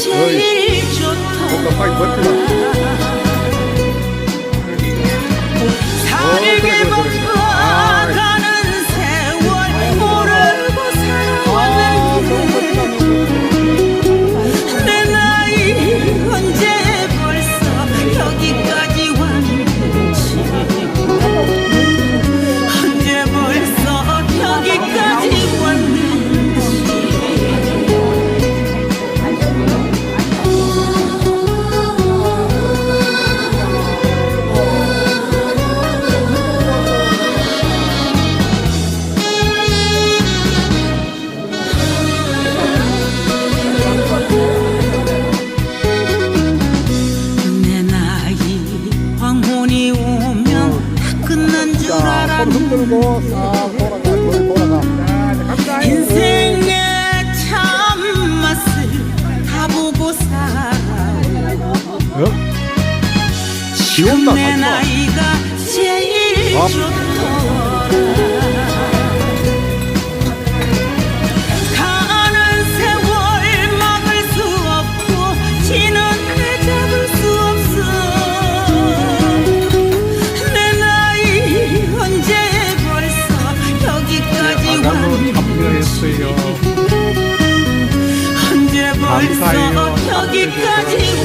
제일 좋더라 뭔가 파이 멋지다 사는 게 멈춰가는 세월 모르고 살아왔는데. 내 나이 언제 벌써 여기까지 왔는지. 언제 벌써 여기까지 지웠다 어? 내 나이가 제일 아. 좋던 because he